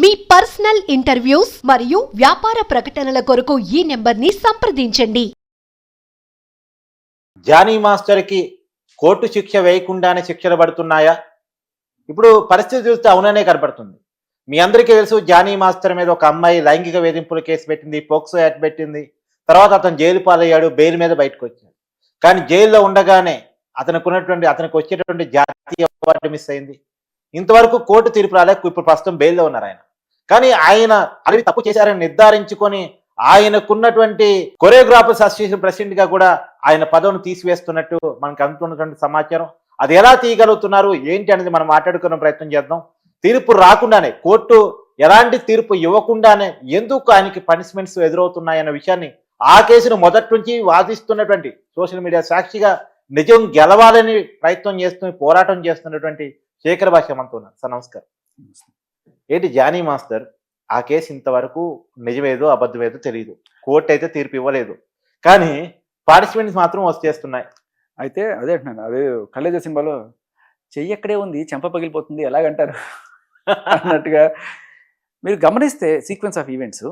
మీ personal interviews మరియు వ్యాపార ప్రకటనల కొరకు ఈ నెంబర్ని సంప్రదించండి. జానీ మాస్టర్కి కోర్టు శిక్ష వేయకుండానే శిక్షలు పడుతున్నాయా? ఇప్పుడు పరిస్థితి చూస్తే అవుననే కనపడుతుంది. మీ అందరికీ తెలుసు జానీ మాస్టర్ మీద ఒక అమ్మాయి లైంగిక వేధింపుల కేసు పెట్టింది పోక్సో యాక్ట్ పెట్టింది. తర్వాత అతను జైలు పాలయ్యాడు బెయిల్ మీద బయటకు వచ్చాడు కానీ జైల్లో ఉండగానే అతనికి ఉన్నటువంటి అతనికి వచ్చేటువంటి జాతీయ అవార్డు మిస్ అయింది. ఇంతవరకు కోర్టు తీర్పు రాలేక ఇప్పుడు ప్రస్తుతం బెయిల్లో ఉన్నారు ఆయన. కానీ ఆయన అది తప్పు చేశారని నిర్ధారించుకొని ఆయనకున్నటువంటి కొరియోగ్రాఫర్స్ అసోసియేషన్ ప్రెసిడెంట్గా కూడా ఆయన పదవిని తీసివేస్తున్నట్టు మనకు అందుతున్నటువంటి సమాచారం. అది ఎలా తీయగలుగుతున్నారు? ఏంటి అనేది మనం మాట్లాడుకునే ప్రయత్నం చేద్దాం. తీర్పు రాకుండానే కోర్టు ఎలాంటి తీర్పు ఇవ్వకుండానే ఎందుకు ఆయనకి పనిష్మెంట్స్ ఎదురవుతున్నాయన్న విషయాన్ని ఆ కేసును మొదటి నుంచి వాదిస్తున్నటువంటి సోషల్ మీడియా సాక్షిగా నిజం గెలవాలని ప్రయత్నం చేస్తూ పోరాటం చేస్తున్నటువంటి శేఖర్ భాష మనతో ఉన్నారు. సార్ నమస్కారం. ఏంటి జానీ మాస్టర్? ఆ కేసు ఇంతవరకు నిజమేదో అబద్ధమేదో తెలియదు కోర్టు అయితే తీర్పు ఇవ్వలేదు. కానీ పార్టిసిపెంట్స్ మాత్రం వచ్చేస్తున్నాయి అయితే అదే అంటున్నాను. అదే కళ్ళేజ సినిమాలో చెయ్యి ఎక్కడే ఉంది? చెంప పగిలిపోతుంది. ఎలాగంటారు? అన్నట్టుగా మీరు గమనిస్తే సీక్వెన్స్ ఆఫ్ ఈవెంట్స్.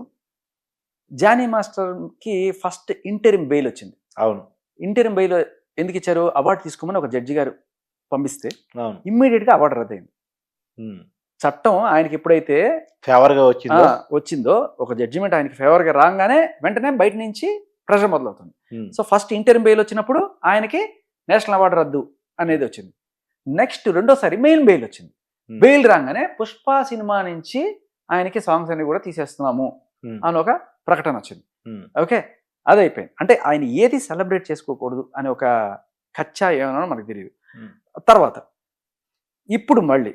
జానీ మాస్టర్కి ఫస్ట్ ఇంటరిమ్ బెయిల్ వచ్చింది. అవును. ఇంటరిమ్ బెయిల్ ఎందుకు ఇచ్చారు? అవార్డు తీసుకోమని ఒక జడ్జి గారు పంపిస్తే అవును. ఇమ్మీడియట్గా అవార్డు రద్దయింది. చట్టం ఆయనకి ఎప్పుడైతే ఫేవర్గా వచ్చిందో వచ్చిందో ఒక జడ్జిమెంట్ ఆయనకి ఫేవర్గా రాగానే వెంటనే బయట నుంచి ప్రెషర్ మొదలవుతుంది. సో ఫస్ట్ ఇంటర్మ్ బెయిల్ వచ్చినప్పుడు ఆయనకి నేషనల్ అవార్డు రద్దు అనేది వచ్చింది. నెక్స్ట్ రెండోసారి మెయిన్ బెయిల్ వచ్చింది. బెయిల్ రాగానే పుష్ప సినిమా నుంచి ఆయనకి సాంగ్స్ అన్ని కూడా తీసేస్తున్నాము అని ఒక ప్రకటన వచ్చింది. ఓకే? అది అయిపోయింది అంటే ఆయన ఏది సెలబ్రేట్ చేసుకోకూడదు అని ఒక కచ్చా ఏమన్నా మనకు తెలియదు. తర్వాత ఇప్పుడు మళ్ళీ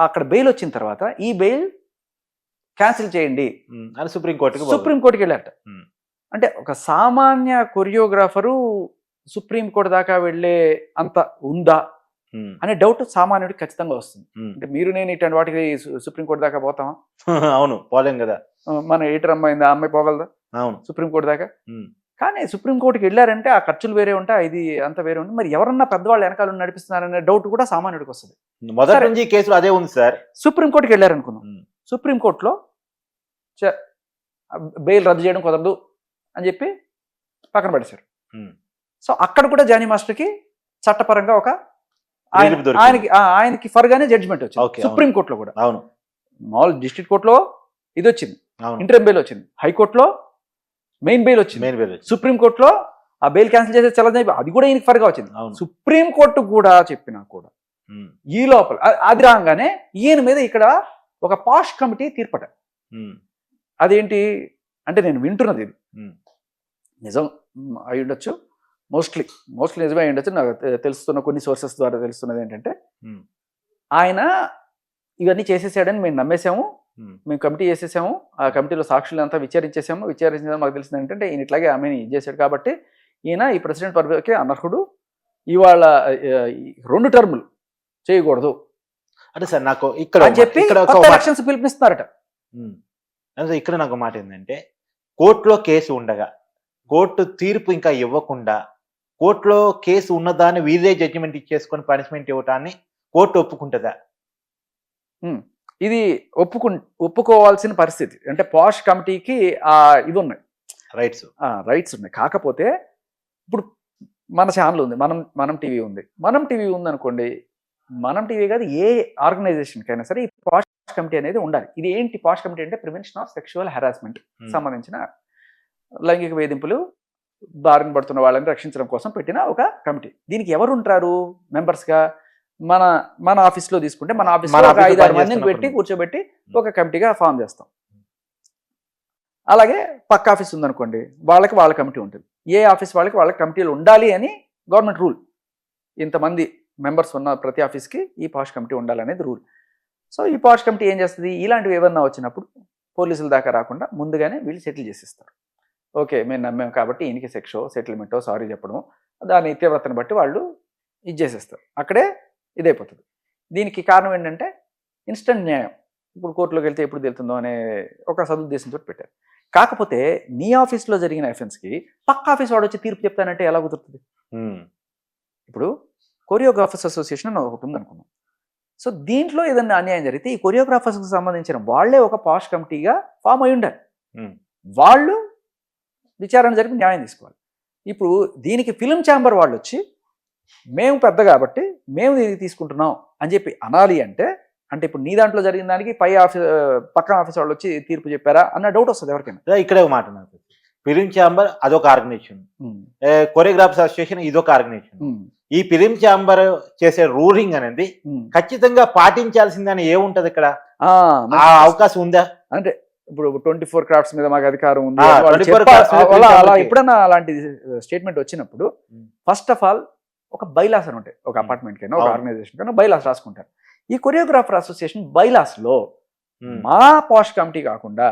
అక్కడ బెయిల్ వచ్చిన తర్వాత ఈ బెయిల్ క్యాన్సిల్ చేయండి. అని సుప్రీం కోర్టుకు సుప్రీం కోర్టుకి వెళ్ళారట. అంటే ఒక సామాన్య కొరియోగ్రాఫరు సుప్రీం కోర్టు దాకా వెళ్ళే అంత ఉందా అనే డౌట్ సామాన్యుడికి ఖచ్చితంగా వస్తుంది. అంటే మీరు నేను ఇట్లాంటి వాటికి సు- సుప్రీం కోర్టు దాకా పోతామా? అవును పోలేం కదా. మన ఏటర్ అమ్మాయింది ఆ అమ్మాయి పోగలదా? అవును. సుప్రీం కోర్టు దాకా? కానీ సుప్రీం కోర్టుకి వెళ్ళారంటే ఆ ఖర్చులు వేరే ఉంటాయి ఇది అంత వేరే ఉంటుంది. మరి ఎవరన్నా పెద్దవాళ్ళు వెనకాల నడిపిస్తున్నారనే డౌట్ కూడా సామాన్యుడికి వస్తుంది. మొదటి. నుంచి కేసులో అదే ఉంది సార్. సుప్రీం కోర్టుకి వెళ్ళారనుకుందాం. ఉమ్, సుప్రీం కోర్టులో చ- బెయిల్ రద్దు చేయడం కుదరదు అని చెప్పి పక్కన పడేశారు. సో అక్కడ కూడా జానీ మాస్టర్కి చట్టపరంగా ఒక. ఆయనకి ఆయనకి ఫర్గానే జడ్జిమెంట్ వచ్చింది. అవును. సుప్రీం కోర్టులో కూడా. అవును. మామూలు డిస్ట్రిక్ట్ కోర్టులో ఇది వచ్చింది. ఇంటర్మ్ బెయిల్ వచ్చింది. హైకోర్టులో మెయిన్ బెయిల్ వచ్చింది. మెయిన్ వేలు సుప్రీం కోర్టులో ఆ బెయిల్ క్యాన్సిల్ చేసే చల్లదని అది కూడా ఈయనకి ఫర్గా వచ్చింది. అవును. సుప్రీం కోర్టు కూడా చెప్పినా కూడా ఈ లోపల అది రాగానే ఈయన మీద ఇక్కడ ఒక పాష్ కమిటీ తీర్పట. అదేంటి అంటే నేను వింటున్నది ఇది. నిజం అయి ఉండొచ్చు. మోస్ట్లీ మోస్ట్లీ నిజమే అయి ఉండొచ్చు. నాకు తెలుస్తున్న కొన్ని సోర్సెస్ ద్వారా తెలుస్తున్నది ఏంటంటే ఆయన ఇవన్నీ చేసేసాడని మేము నమ్మేశాము. ఉమ్, మేము కమిటీ చేసేసాము. ఆ కమిటీలో సాక్షులు అంతా విచారించేసాము. విచారించిన మాకు తెలిసింది ఏంటంటే ఈయన ఇట్లాగే ఆమెని చేశాడు కాబట్టి ఈయన ఈ ప్రెసిడెంట్ పదవికి అనర్హుడు. ఇవాళ రెండు టర్ములు చేయకూడదు. అంటే సార్ నాకు ఇక్కడ చెప్పి ఇక్కడ ఎలక్షన్స్. అంటే నాకు మాట ఏంటంటే కోర్టులో కేసు ఉండగా కోర్టు తీర్పు ఇంకా ఇవ్వకుండా కోర్టులో కేసు ఉన్నదాన్ని వీళ్ళే జడ్జిమెంట్ ఇచ్చేసుకొని పనిష్మెంట్ ఇవ్వటాన్ని కోర్టు ఒప్పుకుంటుందా? ఇది ఒప్పుకు ఒప్పుకోవాల్సిన పరిస్థితి. అంటే పాష్ కమిటీకి ఆ ఇది ఉన్నాయి రైట్స్ రైట్స్ ఉన్నాయి. కాకపోతే ఇప్పుడు మన ఛానల్ ఉంది. మనం మనం టీవీ ఉంది. మనం టీవీ ఉంది అనుకోండి మనం టీవీ కాదు ఏ ఆర్గనైజేషన్కి అయినా సరే ఈ పాష్ కమిటీ అనేది ఉండాలి. ఇది ఏంటి? పాష్ కమిటీ అంటే ప్రివెన్షన్ ఆఫ్ సెక్షువల్ హెరాస్మెంట్ సంబంధించిన లైంగిక వేధింపులు బారిన పడుతున్న వాళ్ళని రక్షించడం కోసం పెట్టిన ఒక కమిటీ. దీనికి ఎవరు ఉంటారు members గా మన మన ఆఫీస్లో తీసుకుంటే మన లో ఐదు ఆరు మందిని. పెట్టి కూర్చోబెట్టి ఒక కమిటీగా ఫామ్ చేస్తాం. అలాగే పక్క ఆఫీస్ ఉందనుకోండి వాళ్ళకి వాళ్ళ కమిటీ ఉంటుంది. ఏ ఆఫీస్ వాళ్ళకి వాళ్ళకి కమిటీలు ఉండాలి అని గవర్నమెంట్ రూల్. ఇంతమంది మెంబర్స్ ఉన్న ప్రతి ఆఫీస్కి ఈ పాష్ కమిటీ ఉండాలనేది రూల్. సో ఈ పాష్ కమిటీ ఏం చేస్తుంది? ఇలాంటివి ఏమన్నా వచ్చినప్పుడు పోలీసుల దాకా రాకుండా ముందుగానే వీళ్ళు సెటిల్ చేసిస్తారు. ఓకే మేము నమ్మాం కాబట్టి ఈయనకి సెక్షో సెటిల్మెంటో సారీ చెప్పడం దాని తీవ్రతను బట్టి వాళ్ళు ఇది చేసేస్తారు. అక్కడే ఇదైపోతుంది. దీనికి కారణం ఏంటంటే ఇన్స్టంట్ న్యాయం. ఇప్పుడు కోర్టులోకి వెళ్తే ఎప్పుడు తెలుతుందో అనే ఒక సదుద్దేశంతో పెట్టారు. కాకపోతే నీ ఆఫీస్లో జరిగిన ఎఫెన్స్కి పక్క ఆఫీస్ వాడు వచ్చి తీర్పు చెప్తానంటే ఎలా కుదురుతుంది? ఇప్పుడు కొరియోగ్రాఫర్స్ అసోసియేషన్ అని ఒకటి ఉంది అనుకున్నాం సో దీంట్లో ఏదైనా అన్యాయం జరిగితే ఈ కొరియోగ్రాఫర్స్కి సంబంధించిన వాళ్ళే ఒక పాష్ కమిటీగా ఫామ్ అయి ఉండాలి. వాళ్ళు విచారణ జరిపి న్యాయం తీసుకోవాలి. ఇప్పుడు దీనికి ఫిలిం ఛాంబర్ వాళ్ళు వచ్చి మేము పెద్ద కాబట్టి మేము ఇది తీసుకుంటున్నాం అని చెప్పి అనాలి అంటే అంటే ఇప్పుడు నీ దాంట్లో జరిగిన దానికి పై ఆఫీస్ పక్కన ఆఫీస్ వాళ్ళు వచ్చి తీర్పు చెప్పారా అన్న డౌట్ వస్తుంది ఎవరికైనా. ఇక్కడే ఒక మాట నాకు ఫిలిం ఛాంబర్ అదొక ఆర్గనైజేషన్. కొరియోగ్రాఫర్స్ అసోసియేషన్ ఇదొక ఆర్గనైజేషన్. ఈ ఫిలిం ఛాంబర్ చేసే రూలింగ్ అనేది. ఖచ్చితంగా పాటించాల్సిందని ఏముంటది ఇక్కడ? ఆ, అవకాశం ఉందా? అంటే ఇప్పుడు ట్వంటీ ఫోర్ క్రాఫ్ట్స్ మీద మాకు అధికారం ఉంది ఆ, అని వాళ్ళు 24 చెప్పారు. crafts మీద అలా అలా పిలిచారు ఎప్పుడన్నా అలాంటి స్టేట్మెంట్ వచ్చినప్పుడు. ఫస్ట్ ఆఫ్ ఆల్ ఒక బైలాస్ అని ఉంటాయి ఒక. అపార్ట్మెంట్ కైనా ఒక. ఆర్గనైజేషన్ కైనా బైలాస్ రాసుకుంటారు ఈ కొరియోగ్రాఫర్ అసోసియేషన్ బైలాస్లో ఉమ్. మా పాష్ కమిటీ కాకుండా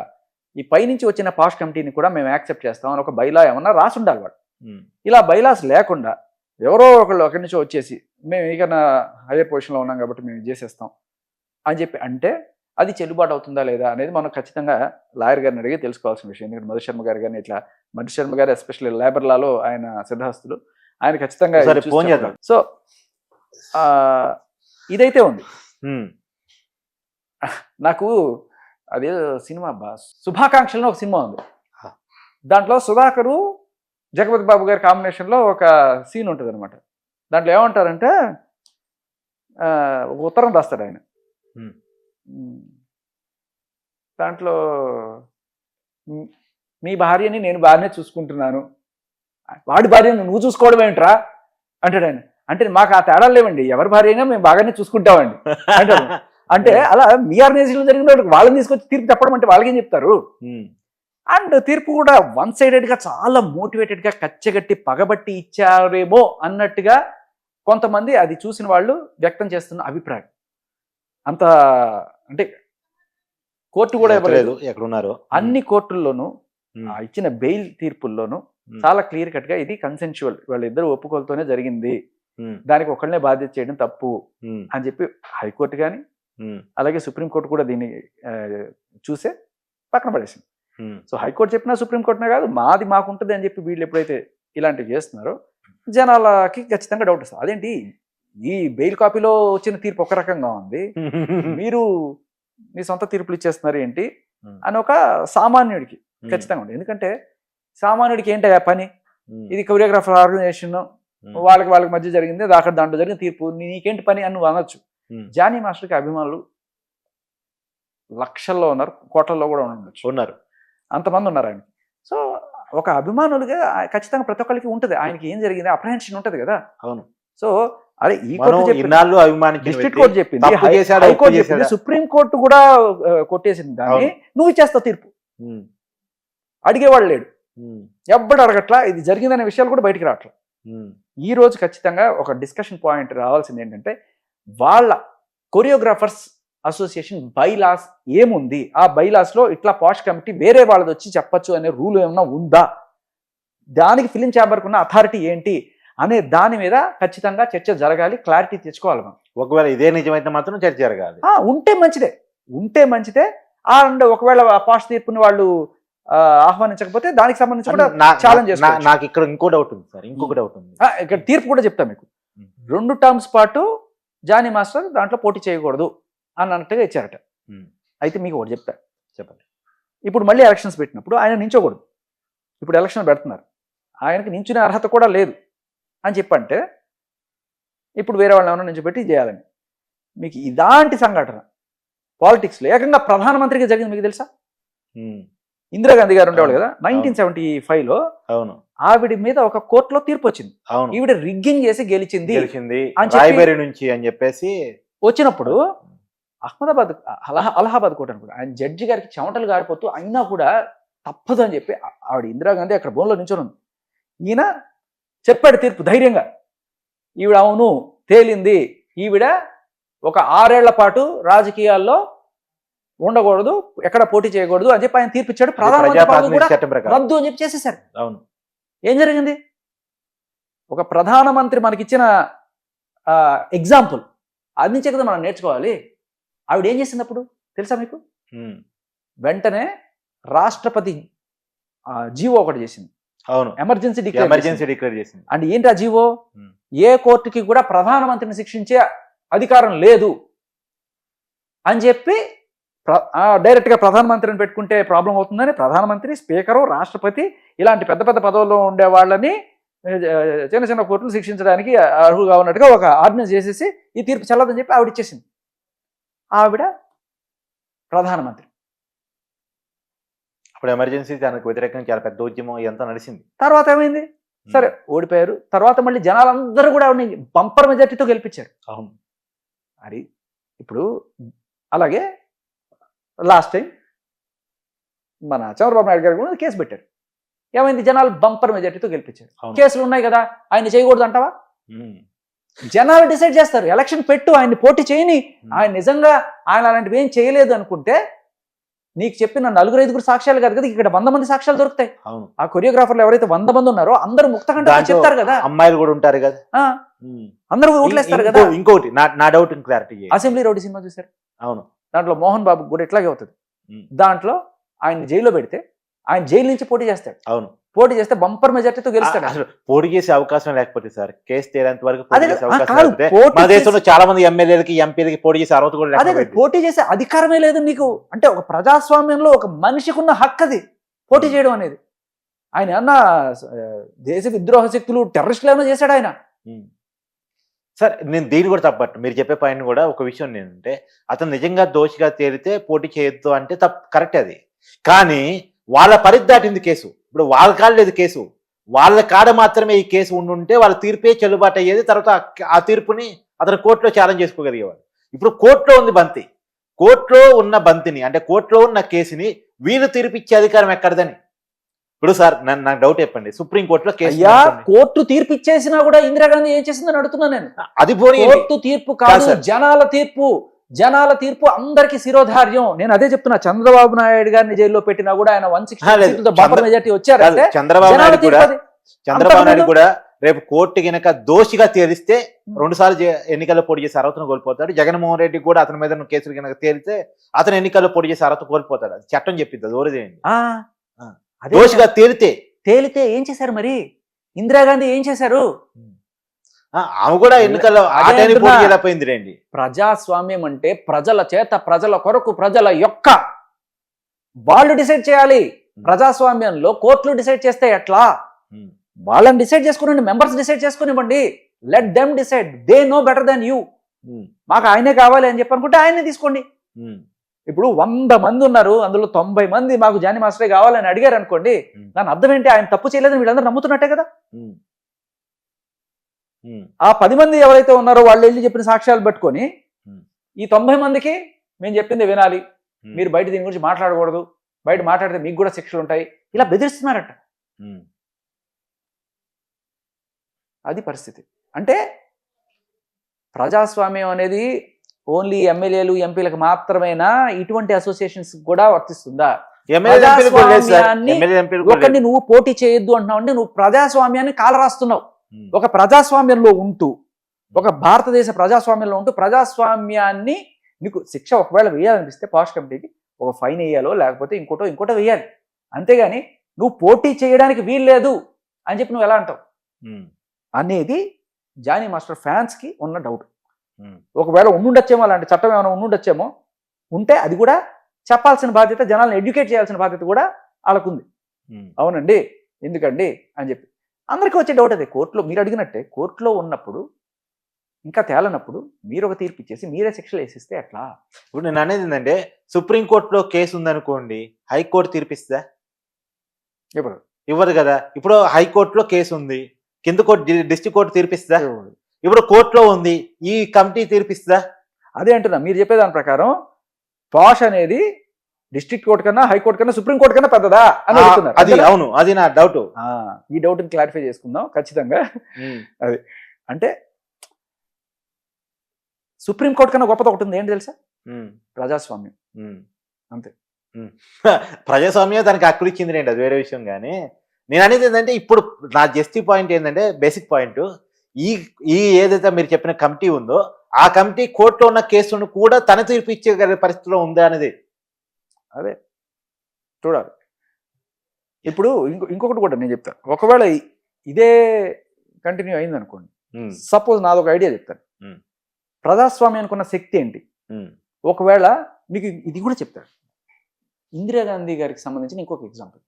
ఈ పైనుంచి వచ్చిన పాష్ కమిటీని కూడా మేము యాక్సెప్ట్ చేస్తాం అని ఒక బైలా ఏమన్నా రాసి ఉండాలి వాడు. ఇలా బైలాస్ లేకుండా ఎవరో ఒకళ్ళు అక్కడి నుంచి వచ్చేసి మేము ఇకన్నా హైయర్ పొజిషన్లో ఉన్నాం కాబట్టి మేము చేసేస్తాం అని చెప్పి అంటే అది చెల్లుబాటు అవుతుందా లేదా అనేది మనం ఖచ్చితంగా లాయర్ గారిని అడిగి తెలుసుకోవాల్సిన విషయం ఎందుకంటే మధు శర్మ గారు కానీ ఇట్లా మధు శర్మ గారు ఎస్పెషల్లీ లేబర్ లాలో ఆయన సిద్ధాస్తులు ఆయన ఖచ్చితంగా ఫోన్. చేద్దాం. సో ఆ, ఇదైతే ఉంది. నాకు అదే సినిమా అబ్బా శుభాకాంక్షలు ఒక సినిమా ఉంది. దాంట్లో సుధాకరు జగపతి బాబు గారి కాంబినేషన్లో ఒక సీన్ ఉంటుంది అనమాట దాంట్లో ఏమంటారంటే ఉత్తరం రాస్తాడు ఆయన. దాంట్లో మీ భార్యని నేను బాగానే చూసుకుంటున్నాను వాడి భార్యని నువ్వు చూసుకోవడం ఏంట్రా? అంటాడు ఆయన. అంటే మాకు ఆ తేడాలు లేవండి. ఎవరి భార్య అయినా మేము బాగానే చూసుకుంటామండి. అంటాడు. అంటే అలా మీ ఆర్గనైజేషన్లో జరిగిన వాళ్ళని తీసుకొచ్చి తీర్పు చెప్పడం అంటే వాళ్ళకేం చెప్తారు? ఉమ్. అండ్ తీర్పు కూడా వన్ సైడెడ్గా చాలా మోటివేటెడ్గా కచ్చగట్టి పగబట్టి ఇచ్చారేమో అన్నట్టుగా కొంతమంది అది చూసిన వాళ్ళు వ్యక్తం చేస్తున్న అభిప్రాయం. అంత అంటే కోర్టు కూడా ఇవ్వలేదు. ఎక్కడున్నారు. అన్ని కోర్టుల్లోనూ ఉమ్. ఆ ఇచ్చిన బెయిల్ తీర్పుల్లోనూ. చాలా క్లియర్ కట్గా ఇది కన్సెన్షువల్ వాళ్ళిద్దరు ఒప్పుకోలతోనే జరిగింది. దానికి ఒకళ్ళనే బాధ్యత చేయడం తప్పు. అని చెప్పి హైకోర్టు కానీ. అలాగే సుప్రీంకోర్టు కూడా దీన్ని చూసే పక్కన పడేసింది. సో హైకోర్టు చెప్పినా సుప్రీంకోర్టునే కాదు మాది మాకుంటుంది అని చెప్పి వీళ్ళు ఎప్పుడైతే ఇలాంటివి చేస్తున్నారో జనాలకి ఖచ్చితంగా డౌట్ వస్తుంది అదేంటి ఈ బెయిల్ కాపీలో వచ్చిన తీర్పు ఒక రకంగా ఉంది మీరు మీ సొంత తీర్పులు ఇచ్చేస్తున్నారు ఏంటి. అని ఒక సామాన్యుడికి. ఖచ్చితంగా ఉంది ఎందుకంటే సామాన్యుడికి ఏంటయ్యా పని ఉమ్. ఇది కొరియోగ్రాఫర్ ఆర్గనైజేషన్. వాళ్ళకి వాళ్ళకి మధ్య జరిగింది అక్కడ దాంట్లో జరిగిన తీర్పు నీకేంటి పని అని నువ్వు అనొచ్చు. జానీ మాస్టర్కి అభిమానులు లక్షల్లో ఉన్నారు కోట్లలో కూడా ఉండొచ్చు ఉన్నారు అంతమంది ఉన్నారు ఆయనకి సో ఒక అభిమానులుగా ఆ- ఖచ్చితంగా ప్రతి ఒక్కరికి ఉంటుంది ఆయనకి ఏం జరిగింది అప్రహెన్షన్ ఉంటుంది కదా అవును సో అరే ఈ మనం కోర్టు చెప్పింది ఇన్నాళ్ళు అభిమానించిన డిస్ట్రిక్ట్ కోర్టు చెప్పింది హైకోర్టు చెప్పింది? సుప్రీం కోర్టు కూడా ఆ, కొట్టేసింది దాన్ని. నువ్వు ఇచ్చేస్తావు తీర్పు. అడిగేవాడు లేడు. ఎవ్వడు అడగట్లా ఇది జరిగిందనే విషయాలు కూడా బయటికి రావట్లా. ఈ రోజు ఖచ్చితంగా ఒక డిస్కషన్ పాయింట్ రావాల్సింది ఏంటంటే వాళ్ళ కొరియోగ్రాఫర్స్ అసోసియేషన్ బైలాస్ ఏముంది? ఆ బైలాస్లో ఇట్లా పాష్ కమిటీ వేరే వాళ్ళది వచ్చి చెప్పొచ్చు అనే రూల్ ఏమన్నా ఉందా? దానికి ఫిలిం ఛాంబర్కి ఉన్న అథారిటీ ఏంటి? అనే దాని మీద ఖచ్చితంగా చర్చ జరగాలి క్లారిటీ తెచ్చుకోవాలి మనం. ఒకవేళ ఇదే నిజమైతే మాత్రం చర్చ జరగాలి. ఉంటే మంచిదే. ఉంటే మంచిదే. అండ్ ఒకవేళ పాష్ తీర్పుని వాళ్ళు ఆహ్వానించకపోతే దానికి సంబంధించి కూడా చేసుకోవచ్చు. నాకు ఇక్కడ ఇంకో డౌట్ ఉంది సార్ ఇంకొక డౌట్ ఉంది. ఇక్కడ తీర్పు కూడా చెప్తా మీకు. రెండు టర్మ్స్ పాటు జానీ మాస్టర్ దాంట్లో పోటీ చేయకూడదు అని అన్నట్టుగా ఇచ్చారట. అయితే మీకు ఒకటి చెప్తా. చెప్పండి. ఇప్పుడు మళ్ళీ ఎలక్షన్స్ పెట్టినప్పుడు ఆయన నించోకూడదు. ఇప్పుడు ఎలక్షన్ పెడుతున్నారు. ఆయనకి నించునే అర్హత కూడా లేదు. అని చెప్పంటే ఇప్పుడు వేరే వాళ్ళని ఏమైనా నించోబెట్టి చేయాలని మీకు ఇలాంటి సంఘటన పాలిటిక్స్లో ఏకంగా ప్రధానమంత్రికి జరిగింది మీకు తెలుసా. ఇందిరాగాంధీ గారు ఉండేవాళ్ళు కదా నైన్టీన్ సెవెంటీ ఫైవ్లో అవును. ఆవిడ మీద ఒక కోర్టులో తీర్పు వచ్చింది. అవును. ఈవిడ రిగ్గింగ్ చేసి గెలిచింది గెలిచింది. రాయబేరి నుంచి అని చెప్పేసి వచ్చినప్పుడు అహ్మదాబాద్ అలహా అలహాబాద్ కోర్టు అనుకుంటా ఆయన జడ్జి గారికి చెమటలు గారిపోతూ అయినా కూడా తప్పదు అని చెప్పి ఆవిడ ఇందిరాగాంధీ అక్కడ బోన్లో నించొని ఉంది. ఈయన చెప్పాడు తీర్పు ధైర్యంగా. ఈవిడ అవును తేలింది. ఈవిడ ఒక ఆరేళ్ళ పాటు రాజకీయాల్లో ఉండకూడదు ఎక్కడ పోటీ చేయకూడదు అని చెప్పి ఆయన తీర్పు ఇచ్చాడు అది ప్రధానమంత్రి రద్దు అని చెప్పి చేసేసారు అవును. ఏం జరిగింది? ఒక ప్రధానమంత్రి మనకిచ్చిన ఎగ్జాంపుల్ అది నుంచే కదా మనం నేర్చుకోవాలి. ఆవిడ ఏం చేసింది అప్పుడు? తెలుసా మీకు. వెంటనే రాష్ట్రపతి జీవో ఒకటి చేసింది. అవును. ఎమర్జెన్సీ డిక్లేర్ ఎమర్జెన్సీ డిక్లేర్ చేసింది. అండ్ ఏంటి ఆ జీవో. ఏ కోర్టుకి కూడా ప్రధానమంత్రిని శిక్షించే అధికారం లేదు అని చెప్పి డైరెక్ట్గా ప్రధానమంత్రిని పెట్టుకుంటే ప్రాబ్లం అవుతుందని ప్రధానమంత్రి స్పీకరు రాష్ట్రపతి ఇలాంటి పెద్ద పెద్ద పదవుల్లో ఉండే వాళ్ళని చిన్న చిన్న కోర్టులు శిక్షించడానికి అర్హుగా ఉన్నట్టుగా ఒక ఆర్డినెన్స్ చేసేసి ఈ తీర్పు చెల్లదని చెప్పి ఆవిడ ఇచ్చేసింది ఆవిడ ప్రధానమంత్రి. అప్పుడు ఎమర్జెన్సీ దానికి వ్యతిరేకంగా చాలా పెద్ద ఉద్యమం ఎంత నడిచింది తర్వాత ఏమైంది? సరే ఓడిపోయారు. తర్వాత మళ్ళీ జనాలందరూ కూడా ఆవిడని బంపర్ మెజార్టీతో గెలిపించారు. అవును. అది ఇప్పుడు అలాగే లాస్ట్ టైం మన చంద్రబాబు నాయుడు గారు కూడా కేసు పెట్టారు. ఏమైంది? జనాలు బంపర్ మెజార్టీతో గెలిపించారు. కేసులు ఉన్నాయి కదా ఆయన చేయకూడదు అంటావా. జనాలు డిసైడ్ చేస్తారు. ఎలక్షన్ పెట్టు ఆయన్ని పోటీ చేయని ఆయన నిజంగా ఆయన అలాంటివి ఏం చేయలేదు అనుకుంటే నీకు చెప్పిన నలుగురు ఐదుగురు సాక్ష్యాలు కాదు కదా ఇక్కడ వంద మంది సాక్ష్యాలు దొరుకుతాయి. ఆ కొరియోగ్రాఫర్లు ఎవరైతే వంద మంది ఉన్నారో అందరూ దాంట్లో చెప్తారు కదా. అమ్మాయిలు కూడా ఉంటారు కదా. అందరూ ఓట్లేస్తారు కదా. ఇంకో- ఇంకోటి నా doubt clarity assembly rowdy cinema చూసారు అవును. దాంట్లో మోహన్ బాబు కూడా ఇట్లాగే అవుతుంది. దాంట్లో ఆయన జైల్లో పెడితే ఆయన జైలు నుంచి పోటీ చేస్తాడు. అవును. పోటీ చేస్తే బంపర్ మెజార్టీతో గెలుస్తాడు. అసలు పోటీ చేసే అవకాశం లేకపోతే సార్ కేసు తేలేంత వరకు మన దేశంలో చాలా మంది ఎమ్మెల్యేలకి ఎంపీలకి పోటీ చేసే అర్హత కూడా అదే. పోటీ చేసే అధికారమే లేదు నీకు. అంటే ఒక ప్రజాస్వామ్యంలో ఒక మనిషికి ఉన్న హక్కు అది పోటీ చేయడం అనేది. ఆయన ఏమన్నా దేశ విద్రోహ శక్తులు టెర్రరిస్టులు ఏమైనా చేశాడు ఆయన. సార్ నేను దీన్ని కూడా తప్పట్టు మీరు చెప్పే పాయింట్ కూడా ఒక విషయం ఏంటంటే అతను నిజంగా దోషిగా తేలితే పోటీ చేయొద్దు అంటే తప్పు కరెక్ట్ అది. కానీ వాళ్ళ పరిధి దాటింది కేసు. ఇప్పుడు వాళ్ళ కాడ లేదు కేసు. వాళ్ళ కాడ మాత్రమే ఈ కేసు ఉండుంటే వాళ్ళ తీర్పే చెల్లుబాటు అయ్యేది తర్వాత ఆ- ఆ తీర్పుని అతను కోర్టులో ఛాలెంజ్ చేసుకోగలిగేవాడు. ఇప్పుడు కోర్టులో ఉంది బంతి. కోర్టులో ఉన్న బంతిని అంటే కోర్టులో ఉన్న కేసుని వీళ్ళు తీర్పిచ్చే అధికారం ఎక్కడదని? ఇప్పుడు సార్ నన్ను నాకు డౌట్ చెప్పండి సుప్రీం కోర్టులో కేసు అయ్యా. కోర్టు తీర్పు ఇచ్చేసినా కూడా ఇందిరాగాంధీ ఏం చేసిందని అడుగుతున్నా నేను అది పోనీ కోర్టు తీర్పు కాదు. జనాల తీర్పు జనాల తీర్పు అందరికి శిరోధార్యం నేను అదే చెప్తున్నా చంద్రబాబు నాయుడు గారిని జైల్లో పెట్టినా కూడా ఆయన వన్ సిక్స్టీ మెజార్టీ కాదు, వచ్చారంటే చంద్రబాబు నాయుడు కూడా. చంద్రబాబు నాయుడు కూడా రేపు కోర్టు గనక దోషిగా తేలిస్తే రెండు సార్లు ఎన్నికల్లో పోటీ చేసే అర్హతను కోల్పోతాడు జగన్మోహన్ రెడ్డి కూడా అతని మీద కేసులు కనుక తేలితే అతను ఎన్నికల్లో పోటీ చేసే అర్హత కోల్పోతాడు అది చట్టం చెప్పింది ఓరిదేయండి. అదే దోషిగా తేలితే. తేలితే ఏం చేశారు మరి? ఇందిరాగాంధీ ఏం చేశారు? ఆమె కూడా ఎన్నికల్లో రండి. ప్రజాస్వామ్యం అంటే ప్రజల చేత ప్రజల కొరకు ప్రజల యొక్క వాళ్ళు డిసైడ్ చేయాలి. ప్రజాస్వామ్యంలో కోర్టులు డిసైడ్ చేస్తే ఎట్లా? వాళ్ళని డిసైడ్ చేసుకుని members decide చేసుకునివ్వండి. Let them decide they know better than you మాకు ఆయనే కావాలి అని చెప్పి అనుకుంటే ఆయనే తీసుకోండి. ఇప్పుడు వంద మంది ఉన్నారు అందులో తొంభై మంది మాకు జానీ మాస్టరే కావాలని అడిగారు అనుకోండి దాని అర్థం ఏంటి? ఆయన తప్పు చేయలేదని వీళ్ళందరూ నమ్ముతున్నట్టే కదా? ఆ పది మంది ఎవరైతే ఉన్నారో వాళ్ళు వెళ్ళి చెప్పిన సాక్ష్యాలు పెట్టుకొని. ఈ తొంభై మందికి మేము చెప్పింది వినాలి. మీరు బయట దీని గురించి మాట్లాడకూడదు. బయట మాట్లాడితే మీకు కూడా శిక్షలు ఉంటాయి. ఇలా బెదిరిస్తున్నారట. అది పరిస్థితి. అంటే ప్రజాస్వామ్యం అనేది ఓన్లీ ఎమ్మెల్యేలు ఎంపీలకు మాత్రమేనా ఇటువంటి అసోసియేషన్స్ కూడా వర్తిస్తుందా ఒకరిని. నువ్వు పోటీ చేయొద్దు అంటున్నావు అంటే నువ్వు ప్రజాస్వామ్యాన్ని కాలరాస్తున్నావు. ఒక ప్రజాస్వామ్యంలో ఉంటూ ఒక భారతదేశ ప్రజాస్వామ్యంలో ఉంటూ ప్రజాస్వామ్యాన్ని నీకు శిక్ష ఒకవేళ వేయాలనిపిస్తే పాస్ట్ కమిటీకి ఒక ఫైన్ వేయాలో లేకపోతే ఇంకోటో ఇంకోటో వేయాలి అంతేగాని నువ్వు పోటీ చేయడానికి వీల్లేదు అని చెప్పి నువ్వు ఎలా అంటావు. అనేది జానీ మాస్టర్ ఫ్యాన్స్కి ఉన్న డౌట్. ఒకవేళ ఉండుండొచ్చేమో అలాంటి చట్టం ఏమైనా ఉండుండొచ్చేమో ఉంటే అది కూడా చెప్పాల్సిన బాధ్యత జనాలను ఎడ్యుకేట్ చేయాల్సిన బాధ్యత కూడా వాళ్ళకుంది. అవునండి ఎందుకండి అని చెప్పి. అందరికీ వచ్చే డౌట్ అదే కోర్టులో మీరు అడిగినట్టే కోర్టులో ఉన్నప్పుడు ఇంకా తేలనప్పుడు మీరు ఒక తీర్పు ఇచ్చేసి మీరే శిక్షలు వేసిస్తే ఎట్లా? ఇప్పుడు నేను అనేది ఏంటంటే సుప్రీంకోర్టులో కేసు ఉందనుకోండి హైకోర్టు తీర్పిస్తుందా? ఇప్పుడు ఇవ్వదు కదా. ఇప్పుడు హైకోర్టులో కేసు ఉంది కింద కోర్టు డి- డిస్ట్రిక్ట్ కోర్టు తీర్పిస్తుందా? ఇప్పుడు కోర్టులో ఉంది ఈ కమిటీ తీర్పిస్తుందా? అదే అంటున్నా మీరు చెప్పే దాని ప్రకారం పాష్ అనేది డిస్ట్రిక్ట్ కోర్టు కన్నా హైకోర్టు కన్నా సుప్రీం కోర్టు కన్నా పెద్దదా అని అడుగుతున్నారు. అది? అవును అది నా డౌట్. ఈ డౌట్ క్లారిఫై చేసుకుందాం ఖచ్చితంగా. అంటే సుప్రీం కోర్టు కన్నా గొప్పది ఒకటి ఉంది ఏంటి తెలుసా? ప్రజాస్వామ్యం. అంతే. ప్రజాస్వామ్యం దానికి హక్కులు ఇచ్చింది అది వేరే విషయం కానీ. నేను అనేది ఏంటంటే ఇప్పుడు నా జస్టి పాయింట్ ఏంటంటే బేసిక్ పాయింట్. ఈ ఈ ఏదైతే మీరు చెప్పిన కమిటీ ఉందో ఆ కమిటీ కోర్టులో ఉన్న కేసును కూడా తన తీర్పు ఇచ్చే పరిస్థితిలో ఉందా అనేది. అదే. చూడాలి. ఇప్పుడు ఇంకో ఇంకొకటి కూడా నేను చెప్తాను. ఒకవేళ ఇదే కంటిన్యూ అయింది అనుకోండి సపోజ్ నాదొక ఐడియా చెప్తాను. ప్రజాస్వామ్యానికి ఉన్న శక్తి ఏంటి? ఒకవేళ మీకు ఇది కూడా చెప్తాడు ఇందిరాగాంధీ గారికి సంబంధించిన ఇంకొక ఎగ్జాంపుల్.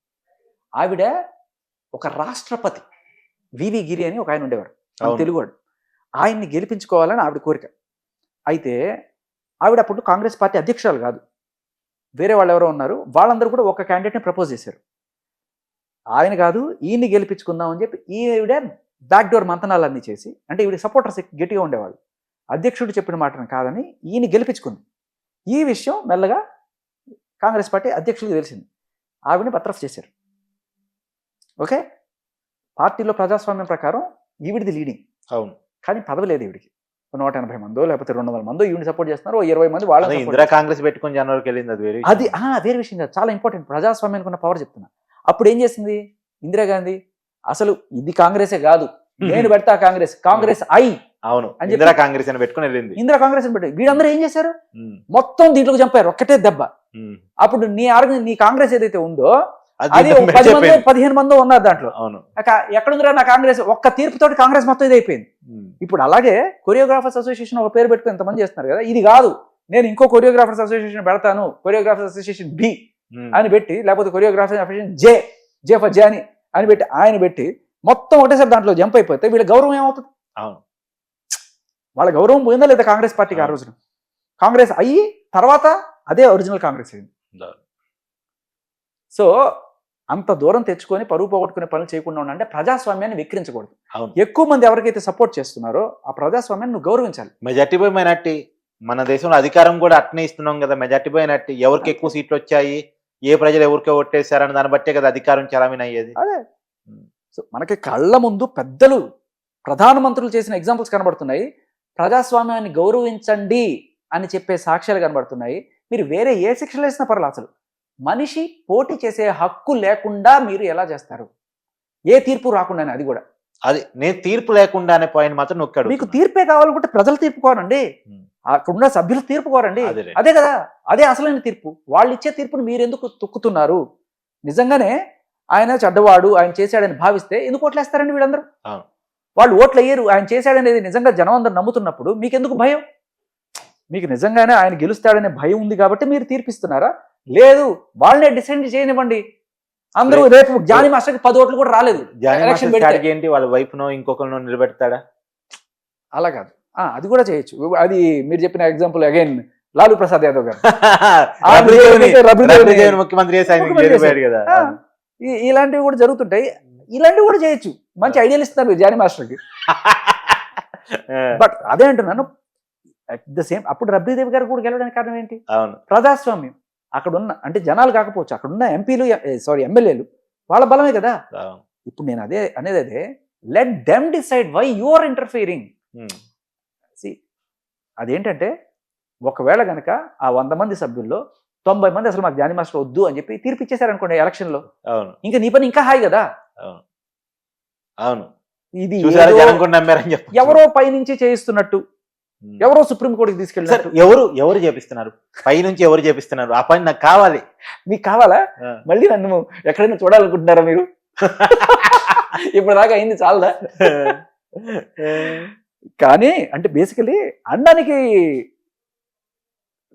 ఆవిడ ఒక రాష్ట్రపతి వివి గిరి అని ఒక ఆయన ఉండేవారు. తెలుగువాడు ఆయన్ని గెలిపించుకోవాలని ఆవిడ కోరిక. అయితే ఆవిడ అప్పుడు కాంగ్రెస్ పార్టీ అధ్యక్షురాలు కాదు. వేరే వాళ్ళు ఎవరో ఉన్నారు. వాళ్ళందరూ కూడా ఒక క్యాండిడేట్ని ప్రపోజ్ చేశారు. ఆయన కాదు ఈయన్ని గెలిపించుకుందాం అని చెప్పి ఈవిడ బ్యాక్ డోర్ మంతనాలన్నీ చేసి అంటే ఈవిడ సపోర్టర్స్ గట్టిగా ఉండేవాళ్ళు. అధ్యక్షుడు చెప్పిన మాటను కాదని ఈయన గెలిపించుకుంది. ఈ విషయం మెల్లగా కాంగ్రెస్ పార్టీ అధ్యక్షుడికి తెలిసింది. ఆవిడని బత్రఫ్ చేశారు. ఓకే? పార్టీలో ప్రజాస్వామ్యం ప్రకారం ఈవిడిది లీడింగ్ అవును. కానీ పదవి లేదు ఈవిడికి. నూట ఎనభై మందో లేకపోతే రెండు వందల మందో ఈవిని సపోర్ట్ చేస్తున్నారు. ఇరవై మంది అదే వాళ్ళని ఇందిరా కాంగ్రెస్ పెట్టుకొని జనవరికి వెళ్ళింది అది వేరే అది ఆ, వేరే విషయం కాదు. చాలా ఇంపార్టెంట్ ప్రజాస్వామ్యానికి ఉన్న పవర్ చెప్తున్నా. అప్పుడు ఏం చేసింది? ఇందిరాగాంధీ అసలు ఇది కాంగ్రెసే కాదు. నేను పెడతా కాంగ్రెస్. కాంగ్రెస్ ఐ. అవును. అని ఇందిరా కాంగ్రెస్ అని పెట్టుకొని వెళ్ళింది. ఇందిరా కాంగ్రెస్ అని పెట్టి వీళ్ళందరూ ఏం చేశారు? మొత్తం దీంట్లోకి చంపారు. ఒక్కటే దెబ్బ. అప్పుడు నీ ఆర్గ నీ కాంగ్రెస్ ఏదైతే ఉందో అది పది మంది. పదిహేను మందో ఉన్నారు దాంట్లో. అవును. ఎక్కడుందిరా నా కాంగ్రెస్? ఒక్క తీర్పుతోటి కాంగ్రెస్ మొత్తం ఇది అయిపోయింది. ఇప్పుడు అలాగే కొరియోగ్రాఫర్స్ అసోసియేషన్ ఒక పేరు పెట్టుకుని ఎంతమంది చేస్తున్నారు కదా ఇది కాదు. నేను ఇంకో కొరియోగ్రాఫర్స్ అసోసియేషన్ పెడతాను కొరియోగ్రాఫర్స్ అసోసియేషన్ బి. అని పెట్టి లేకపోతే choreographers association J J for J అని అని పెట్టి ఆయన పెట్టి మొత్తం ఒకటేసారి దాంట్లో జంప్ అయిపోతే వీళ్ళ గౌరవం ఏమవుతుంది? అవును. వాళ్ళ గౌరవం పోయిందా లేదా కాంగ్రెస్ పార్టీకి ఆ. రోజున? కాంగ్రెస్ అయ్యి తర్వాత అదే ఒరిజినల్ కాంగ్రెస్ అయింది. సో అంత దూరం తెచ్చుకొని పరువు పోగొట్టుకునే పనులు చేయకుండా ఉండాలంటే ప్రజాస్వామ్యాన్ని విక్రించకూడదు. అవును. ఎక్కువ మంది ఎవరికైతే సపోర్ట్ చేస్తున్నారో ఆ ప్రజాస్వామ్యాన్ని నువ్వు గౌరవించాలి. మెజార్టీ బై మైనార్టీ మన దేశంలో అధికారం కూడా అట్నే ఇస్తున్నాం కదా మెజార్టీ బై మైనార్టీ ఎవరికి ఎక్కువ సీట్లు వచ్చాయి ఏ ప్రజలు ఎవరికి ఓటేశారని దాన్ని బట్టే కదా అధికారం చలామణి అయ్యేది అదే. సో మనకి కళ్ళ ముందు పెద్దలు ప్రధానమంత్రులు చేసిన ఎగ్జాంపుల్స్ కనబడుతున్నాయి. ప్రజాస్వామ్యాన్ని గౌరవించండి అని చెప్పే సాక్ష్యాలు కనబడుతున్నాయి. మీరు వేరే ఏ శిక్షలు వేసినా పర్లేదు అసలు. మనిషి పోటీ చేసే హక్కు లేకుండా మీరు ఎలా చేస్తారు? ఏ తీర్పు రాకుండానే అది కూడా. అది నేను తీర్పు లేకుండా అనే పాయింట్ మాత్రం నొక్కాడు మీకు తీర్పే కావాలనుకుంటే ప్రజలు తీర్పు కోరండి. ఉమ్. అక్కడ ఉన్న సభ్యులు తీర్పు కోరండి. అదే కదా అదే అసలైన తీర్పు. వాళ్ళు ఇచ్చే తీర్పును మీరు ఎందుకు తొక్కుతున్నారు? నిజంగానే ఆయన చెడ్డవాడు ఆయన చేశాడని భావిస్తే ఎందుకు ఓట్లేస్తారండి వీళ్ళందరూ. వాళ్ళు ఓట్లు అయ్యారు ఆయన చేశాడనేది నిజంగా జనం అందరు నమ్ముతున్నప్పుడు మీకు ఎందుకు భయం? మీకు నిజంగానే ఆయన గెలుస్తాడనే భయం ఉంది కాబట్టి మీరు తీర్పిస్తున్నారా? లేదు వాళ్ళనే డిసైడ్ చేయనివ్వండి. అందరూ రేపు జానీ మాస్టర్కి పది ఓట్లు కూడా రాలేదు. మాస్టర్ ఏంటి వాళ్ళ వైఫ్నో ఇంకొకరినో నిలబెడతాడా? అలా కాదు. ఆ, అది కూడా చేయొచ్చు. అది మీరు చెప్పిన ఎగ్జాంపుల్ అగైన్ లాలూ ప్రసాద్ యాదవ్ గారు. ముఖ్యమంత్రి ఇలాంటివి కూడా జరుగుతుంటాయి. ఇలాంటివి కూడా చేయొచ్చు. మంచి ఐడియాలు ఇస్తున్నారు జానీ మాస్టర్కి. బట్ అదే అంటున్నాను అట్ ద సేమ్ అప్పుడు రబ్బీదేవి గారు కూడా గెలవడానికి కారణం ఏంటి? అవును. ప్రజాస్వామ్యం. అక్కడ ఉన్న అంటే జనాలు కాకపోవచ్చు అక్కడ ఉన్న ఎంపీలు సారీ ఎమ్మెల్యేలు వాళ్ళ బలమే కదా. ఇప్పుడు నేను అదే అనేది అదే let them decide why you are interfering um. అదేంటంటే ఒకవేళ గనక ఆ వంద మంది సభ్యుల్లో తొంభై మంది అసలు మాకు జానీ మాస్టర్ వద్దు అని చెప్పి తీర్పు ఇచ్చేసారనుకోండి ఎలక్షన్లో అవును. ఇంకా నీ పని ఇంకా హాయి కదా. అవును. ఇది ఎవరో పైనుంచి చేయిస్తున్నట్టు. ఎవరో సుప్రీం కోర్టుకి సార్ తీసుకెళ్ళినట్టు ఎవరు ఎవరు చేపిస్తున్నారు? పై నుంచి ఎవరు చేపిస్తున్నారు? ఆ పని నాకు కావాలి. మీకు కావాలా. మళ్ళీ నన్ను ఎక్కడైనా చూడాలనుకుంటున్నారా మీరు? ఇప్పుడు దాకా అయింది చాలదా? కానీ అంటే బేసికలీ అనడానికి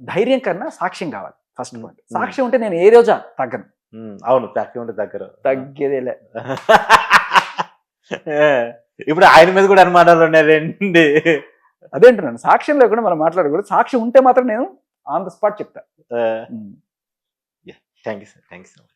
ధైర్యం కన్నా సాక్ష్యం కావాలి ఫస్ట్ పాయింట్ సాక్ష్యం ఉంటే నేను ఏ రోజా తగ్గను. ఉమ్, అవును ఫ్యాక్టరీ ఉంటే దగ్గర తగ్గేదేలే. ఇప్పుడు ఆయన మీద కూడా అనుమానాలు ఉన్నాయి రండి అదేంటున్నాను సాక్ష్యం లేకుండా మనం మాట్లాడకూడదు. సాక్ష్యం ఉంటే మాత్రం నేను ఆన్ ద స్పాట్ చెప్తా. Thank you sir thank you so much